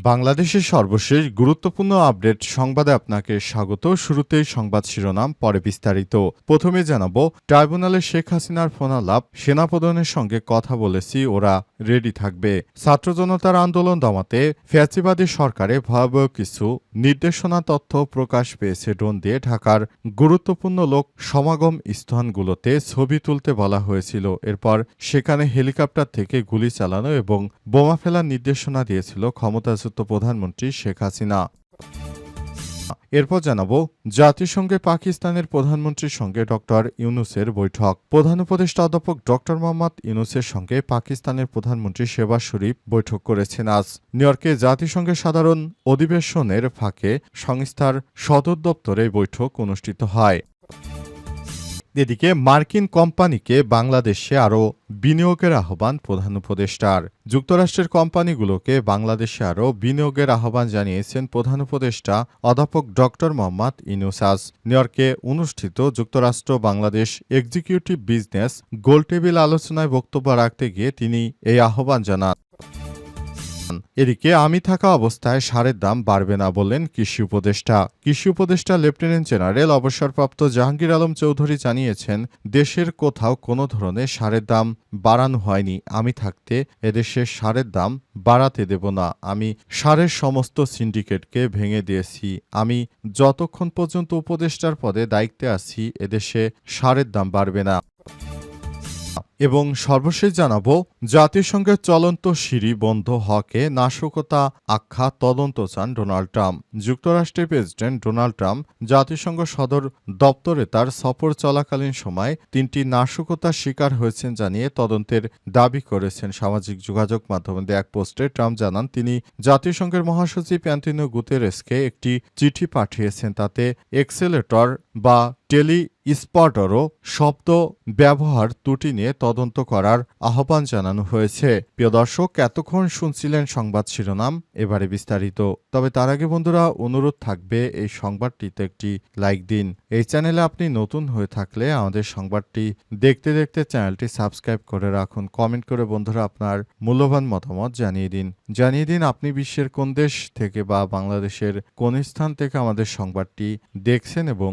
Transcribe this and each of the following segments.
বাংলাদেশের সর্বশেষ গুরুত্বপূর্ণ আপডেট সংবাদে আপনাকে স্বাগত। শুরুতেই সংবাদ শিরোনাম, পরে বিস্তারিত। প্রথমে জানাব, ট্রাইব্যুনালে শেখ হাসিনার ফোনালাপ, সেনাপ্রধানের সঙ্গে কথা বলেছি, ওরা রেডি থাকবে। ছাত্র জনতার আন্দোলন দমাতে, ফ্যাসিবাদী সরকারে ভয়াবহ কিছু নির্দেশনা তথ্য প্রকাশ পেয়েছে ড্রোন দিয়ে ঢাকার গুরুত্বপূর্ণ লোক সমাগম স্থানগুলোতে ছবি তুলতে বলা হয়েছিল। এরপর সেখানে হেলিকপ্টার থেকে গুলি চালানো এবং বোমা ফেলার নির্দেশনা দিয়েছিল ক্ষমতাচ্যুত প্রধানমন্ত্রী শেখ হাসিনা। এরপর জানাব, জাতিসংঘে পাকিস্তানের প্রধানমন্ত্রীর সঙ্গে ডক্টর ইউনুসের বৈঠক। প্রধান উপদেষ্টা অধ্যাপক ডক্টর মোহাম্মদ ইউনুসের সঙ্গে পাকিস্তানের প্রধানমন্ত্রী শেবাজ শরীফ বৈঠক করেছেন আজ। নিউইয়র্কে জাতিসংঘের সাধারণ অধিবেশনের ফাঁকে সংস্থার সদর দপ্তরে বৈঠক অনুষ্ঠিত হয়। এদিকে মার্কিন কোম্পানিকে বাংলাদেশে আরও বিনিয়োগের আহ্বান প্রধান উপদেষ্টার। যুক্তরাষ্ট্রের কোম্পানিগুলোকে বাংলাদেশে আরও বিনিয়োগের আহ্বান জানিয়েছেন প্রধান উপদেষ্টা অধ্যাপক ডক্টর মোহাম্মদ ইনুসাস নিউইয়র্কে অনুষ্ঠিত যুক্তরাষ্ট্র বাংলাদেশ এক্সিকিউটিভ বিজনেস গোলটেবিল আলোচনায় বক্তব্য রাখতে গিয়ে তিনি এই আহ্বান জানান। এদিকে আমি থাকা অবস্থায় সারের দাম বাড়বে না বললেন কৃষি উপদেষ্টা। কৃষি উপদেষ্টা লেফটেন্যান্ট জেনারেল অবসরপ্রাপ্ত জাহাঙ্গীর আলম চৌধুরী জানিয়েছেন, দেশের কোথাও কোনো ধরনের সারের দাম বাড়ানো হয়নি। আমি থাকতে এদেশের সারের দাম বাড়াতে দেব না। আমি সারের সমস্ত সিন্ডিকেটকে ভেঙে দিয়েছি। আমি যতক্ষণ পর্যন্ত উপদেষ্টার পদে দায়িত্বে আছি, এদেশে সারের দাম বাড়বে না। এবং সর্বশেষ জানাব জাতিসংঘের চলন্ত সিঁড়ি বন্ধ হকে নাশকতা আখ্যা তদন্ত চান ডোনাল্ড ট্রাম্প। যুক্তরাষ্ট্রের প্রেসিডেন্ট ডোনাল্ড ট্রাম্প জাতিসংঘ সদর দপ্তরে তার সফর চলাকালীন সময় তিনটি নাশকতার শিকার হয়েছেন জানিয়ে তদন্তের দাবি করেছেন সামাজিক যোগাযোগ মাধ্যমে এক পোস্টে। ট্রাম্প জানান, তিনি জাতিসংঘের মহাসচিব অ্যান্টনিও গুতেরেসকে একটি চিঠি পাঠিয়েছেন, তাতে এক্সেলেটর বা টেলি স্পটারও শব্দ ব্যবহার ত্রুটি নিয়ে তদন্ত করার আহ্বান জানানো হয়েছে। প্রিয় দর্শক, এতক্ষণ শুনছিলেন সংবাদ শিরোনাম, এবারে বিস্তারিত। তবে তার আগে বন্ধুরা, অনুরোধ থাকবে এই সংবাদটিতে একটি লাইক দিন। এই চ্যানেলে আপনি নতুন হয়ে থাকলে আমাদের সংবাদটি দেখতে দেখতে চ্যানেলটি সাবস্ক্রাইব করে রাখুন। কমেন্ট করে বন্ধুরা আপনার মূল্যবান মতামত জানিয়ে দিন। জানিয়ে দিন আপনি বিশ্বের কোন দেশ থেকে বা বাংলাদেশের কোন স্থান থেকে আমাদের সংবাদটি দেখছেন এবং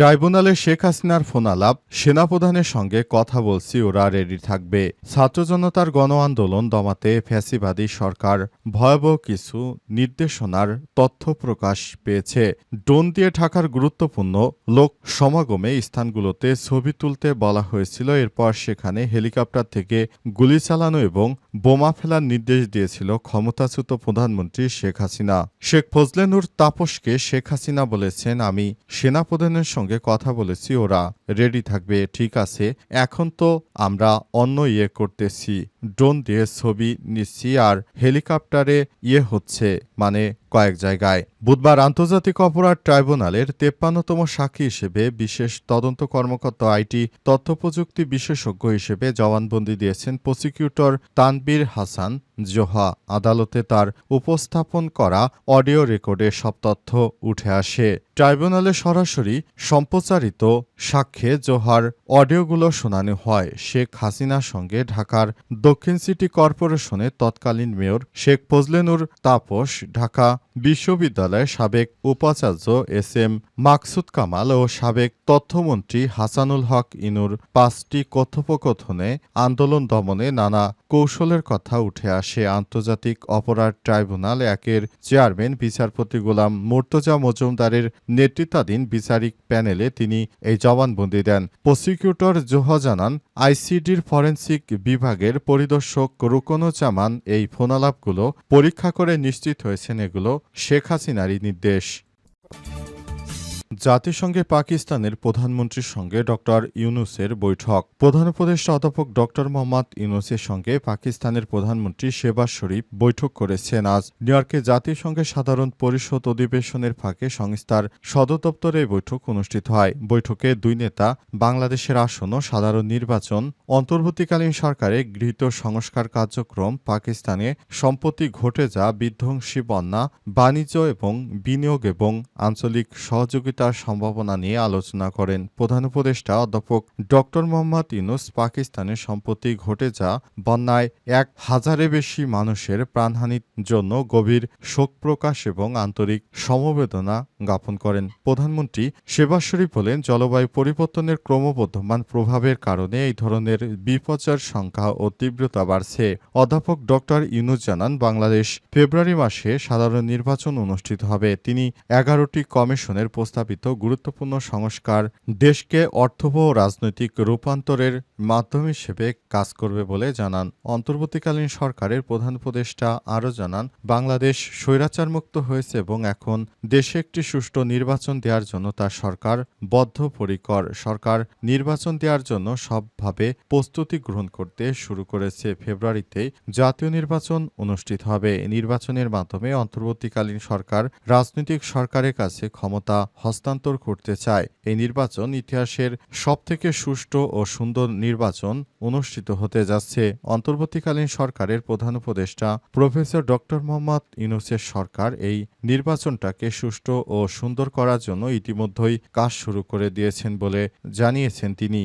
ট্রাইব্যুনালে শেখ হাসিনার ফোনালাপ, সেনাপ্রধানের সঙ্গে কথা বলছি ওরা রেডি থাকবে। ছাত্র জনতার গণ আন্দোলন দমাতে ফ্যাসিবাদী সরকার, ভয়াবহ কিছু নির্দেশনার তথ্য প্রকাশ পেয়েছে। ড্রোন দিয়ে ঢাকার গুরুত্বপূর্ণ লোক সমাগমে স্থানগুলোতে ছবি তুলতে বলা হয়েছিল, এরপর সেখানে হেলিকপ্টার থেকে গুলি চালানো এবং বোমা ফেলার নির্দেশ দিয়েছিল ক্ষমতাচ্যুত প্রধানমন্ত্রী শেখ হাসিনা। শেখ ফজলেনুর তাপসকে শেখ হাসিনা বলেছেন, আমি সেনাপ্রধানের সঙ্গে কথা বলেছি, ওরা রেডি থাকবে, ঠিক আছে। এখন তো আমরা অন্য ইয়ে করতেছি। ড্রোন দিয়ে ছবি নিচ্ছি আর হেলিকপ্টারে ইয়ে হচ্ছে মানে কয়েক জায়গায়। বুধবার আন্তর্জাতিক অপরাধ ট্রাইব্যুনালের তেপ্পান্নতম সাক্ষী হিসেবে বিশেষ তদন্ত কর্মকর্তা আইটি তথ্যপ্রযুক্তি বিশেষজ্ঞ হিসেবে জবানবন্দি দিয়েছেন প্রসিকিউটর তানবীর হাসান জোহা। আদালতে তার উপস্থাপন করা অডিও রেকর্ডে সব তথ্য উঠে আসে। ট্রাইব্যুনালে সরাসরি সম্প্রচারিত সাক্ষ্যে জোহার অডিওগুলো শোনানো হয়। শেখ হাসিনার সঙ্গে ঢাকার দক্ষিণ সিটি কর্পোরেশনের তৎকালীন মেয়র শেখ ফজলেনুর তাপস, ঢাকা বিশ্ববিদ্যালয়ের সাবেক উপাচার্য এস এম মাকসুদ কামাল ও সাবেক তথ্যমন্ত্রী হাসানুল হক ইনুর পাঁচটি কথোপকথনে আন্দোলন দমনে নানা কৌশলের কথা উঠে আসে। আন্তর্জাতিক অপরাধ ট্রাইব্যুনাল একের চেয়ারম্যান, বিচারপতি গোলাম মুর্তজা মজুমদারের নেতৃত্বাধীন বিচারিক প্যানেলে তিনি এই জবানবন্দি দেন। প্রসিকিউটর জোহা জানান, আইসিডির ফরেন্সিক বিভাগের পরিদর্শক রুকনুজ্জামান এই ফোনালাপগুলো পরীক্ষা করে নিশ্চিত হয়েছেন। এগুলো শেখ হাসিনারই নির্দেশ। জাতিসংঘে পাকিস্তানের প্রধানমন্ত্রীর সঙ্গে ডক্টর ইউনুসের বৈঠক। প্রধান উপদেষ্টা অধ্যাপক ডক্টর মোহাম্মদ ইউনুসের সঙ্গে পাকিস্তানের প্রধানমন্ত্রী শেবাজ শরীফ বৈঠক করেছেন। আজ নিউইয়র্কে জাতিসংঘের সাধারণ পরিষদ অধিবেশনের ফাঁকে সংস্থার সদর দপ্তরে এই বৈঠক অনুষ্ঠিত হয়। বৈঠকে দুই নেতা বাংলাদেশের আসন্ন সাধারণ নির্বাচন, অন্তর্বর্তীকালীন সরকারে গৃহীত সংস্কার কার্যক্রম, পাকিস্তানে সম্প্রতি ঘটে যা বিধ্বংসী বন্যা, বাণিজ্য এবং বিনিয়োগ এবং আঞ্চলিক সহযোগিতার সম্ভাবনা নিয়ে আলোচনা করেন। প্রধান উপদেষ্টা অধ্যাপক ডক্টর মোহাম্মদ ইউনুস পাকিস্তানে সম্প্রতি ঘটে যা বন্যায় এক হাজারে বেশি মানুষের প্রাণহানির জন্য গভীর শোক প্রকাশ এবং আন্তরিক সমবেদনা জ্ঞাপন করেন। প্রধানমন্ত্রী শেবাজ শরীফ বলেন, জলবায়ু পরিবর্তনের ক্রমবর্ধমান প্রভাবের কারণে এই ধরনের বিপর্যয়ের সংখ্যা ও তীব্রতা বাড়ছে। অধ্যাপক ডক্টর ইউনুস জানান, বাংলাদেশ ফেব্রুয়ারি মাসে সাধারণ নির্বাচন অনুষ্ঠিত হবে। তিনি এগারোটি কমিশনের প্রস্তাবিত গুরুত্বপূর্ণ সংস্কার দেশকে অর্থবহ রাজনৈতিক রূপান্তরের মাধ্যম হিসেবে কাজ করবে বলে জানান। অন্তর্বর্তীকালীন সরকারের প্রধান উপদেষ্টা আরও জানান, বাংলাদেশ স্বৈরাচারমুক্ত হয়েছে এবং এখন দেশে একটি সুষ্ঠু নির্বাচন দেওয়ার জন্য তার সরকার বদ্ধপরিকর। সরকার নির্বাচন দেওয়ার জন্য সবভাবে প্রস্তুতি গ্রহণ করতে শুরু করেছে ফেব্রুয়ারিতে জাতীয় নির্বাচন অনুষ্ঠিত হবে। নির্বাচনের মাধ্যমে অন্তর্বর্তীকালীন সরকার রাজনৈতিক সরকারের কাছে ক্ষমতা হস্তান্তর করতে চায়। এই নির্বাচন ইতিহাসের সব থেকে সুষ্ঠু ও সুন্দর নির্বাচন অনুষ্ঠিত হতে যাচ্ছে। অন্তর্বর্তীকালীন সরকারের প্রধান উপদেষ্টা প্রফেসর ডক্টর মোহাম্মদ ইউনুসের সরকার এই নির্বাচনটাকে সুষ্ঠু ও সুন্দর করার জন্য ইতিমধ্যেই কাজ শুরু করে দিয়েছেন বলে জানিয়েছেন তিনি।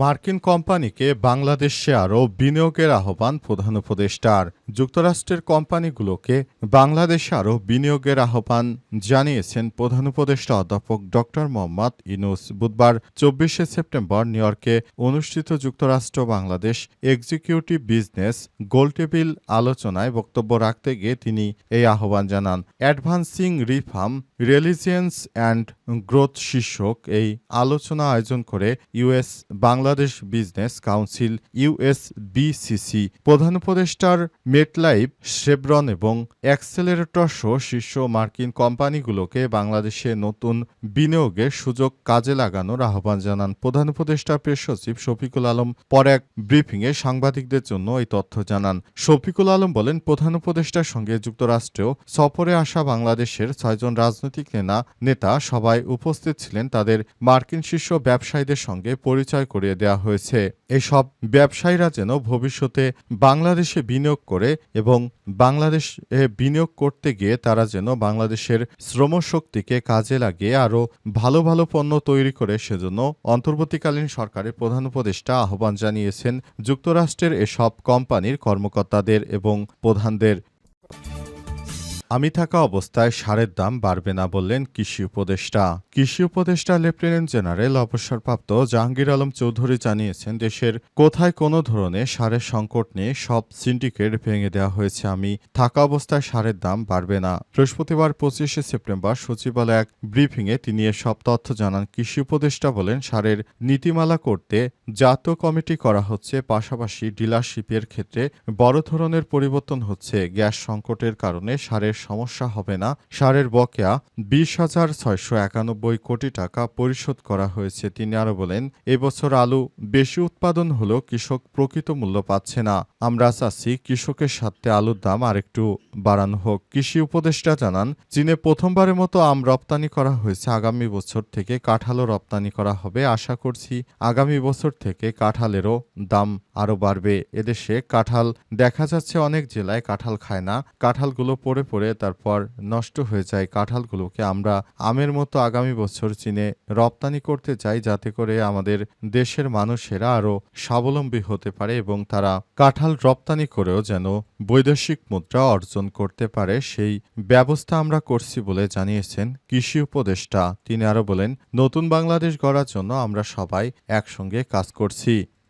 মার্কিন কোম্পানিকে বাংলাদেশে আরও বিনিয়োগের আহ্বান প্রধান উপদেষ্টার। যুক্তরাষ্ট্রের কোম্পানিগুলোকে বাংলাদেশে আরও বিনিয়োগের আহ্বান জানিয়েছেন প্রধান উপদেষ্টা অধ্যাপক ড মোহাম্মদ ইনুস বুধবার চব্বিশে সেপ্টেম্বর নিউইয়র্কে অনুষ্ঠিত যুক্তরাষ্ট্র বাংলাদেশ এক্সিকিউটিভ বিজনেস গোলটেবিল আলোচনায় বক্তব্য রাখতে গিয়ে তিনি এই আহ্বান জানান। Advancing reform, resilience and growth শীর্ষক এই আলোচনা আয়োজন করে US Bangladesh business council USBCC প্রধান উপদেষ্টার মেটলাইভ, শেভরন এবং অ্যাক্সেলারেটর সহ শীর্ষ মার্কিন কোম্পানিগুলোকে বাংলাদেশে নতুন বিনিয়োগের সুযোগ কাজে লাগানোর আহ্বান জানান প্রধান উপদেষ্টা প্রেস সচিব শফিকুল আলম। পর এক ব্রিফিংয়ে সাংবাদিকদের জন্য এই তথ্য জানান। শফিকুল আলম বলেন, প্রধান উপদেষ্টার সঙ্গে যুক্তরাষ্ট্রেও সফরে আসা বাংলাদেশের ছয়জন রাজনৈতিক নেতা নেতা সবাই উপস্থিত ছিলেন। তাদের মার্কিন শীর্ষ ব্যবসায়ীদের সঙ্গে পরিচয় করিয়ে দেওয়া হয়েছে। এসব ব্যবসায়ীরা যেন ভবিষ্যতে বাংলাদেশে বিনিয়োগ করে এবং বাংলাদেশ বিনিয়োগ করতে গিয়ে তারা যেন বাংলাদেশের শ্রমশক্তিকে কাজে লাগিয়ে আরও ভালো ভালো পণ্য তৈরি করে, সেজন্য অন্তর্বর্তীকালীন সরকারের প্রধান উপদেষ্টা আহ্বান জানিয়েছেন, যুক্তরাষ্ট্রের এসব কোম্পানির কর্মকর্তাদের এবং প্রধানদের। আমি থাকা অবস্থায় সারের দাম বাড়বে না বললেন কৃষি উপদেষ্টা। কৃষি উপদেষ্টা লেফটেন্যান্ট জেনারেল, অবসরপ্রাপ্ত জাহাঙ্গীর আলম চৌধুরী জানিয়েছেন, দেশের কোথায় কোনো ধরনের সারের সংকট নেই, সব সিন্ডিকেট ভেঙে দেওয়া হয়েছে। আমি থাকা অবস্থায় সারের দাম বাড়বে না। বৃহস্পতিবার পঁচিশে সেপ্টেম্বর সচিবালয় এক ব্রিফিংয়ে তিনি এসব তথ্য জানান। কৃষি উপদেষ্টা বলেন, সারের নীতিমালা করতে জাতীয় কমিটি করা হচ্ছে, পাশাপাশি ডিলারশিপের ক্ষেত্রে বড় ধরনের পরিবর্তন হচ্ছে। গ্যাস সংকটের কারণে সারের সমস্যা হবে না। সারের বকেয়া বিশ হাজার ছয়শো একানব্বই কোটি টাকা পরিশোধ করা হয়েছে, তিনি আরও বলেন। এবছর আলু বেশি উৎপাদন হলেও কৃষক প্রকৃত মূল্য পাচ্ছে না। আমরা চাচ্ছি কৃষকের সাথে আলুর দাম আরেকটু বাড়ানো হোক। কৃষি উপদেষ্টা জানান, চীনে প্রথমবারের মতো আম রপ্তানি করা হয়েছে। আগামী বছর থেকে কাঁঠালও রপ্তানি করা হবে। আশা করছি আগামী বছর থেকে কাঁঠালেরও দাম আরও বাড়বে। এদেশে কাঁঠাল দেখা যাচ্ছে অনেক জেলায় কাঁঠাল খায় না। কাঁঠালগুলো পড়ে পড়ে তারপর নষ্ট হয়ে যায় কাঁঠালগুলোকে। আমরা আমের মতো আগামী বছর চীনে রপ্তানি করতে চাই যাতে করে আমাদের দেশের মানুষেরা আরও স্বাবলম্বী হতে পারে এবং তারা কাঁঠাল রপ্তানি করেও যেন বৈদেশিক মুদ্রা অর্জন করতে পারে। সেই ব্যবস্থা আমরা করছি বলে জানিয়েছেন কৃষি উপদেষ্টা। তিনি আরও বলেন, নতুন বাংলাদেশ গড়ার জন্য আমরা সবাই একসঙ্গে কাজ করছি।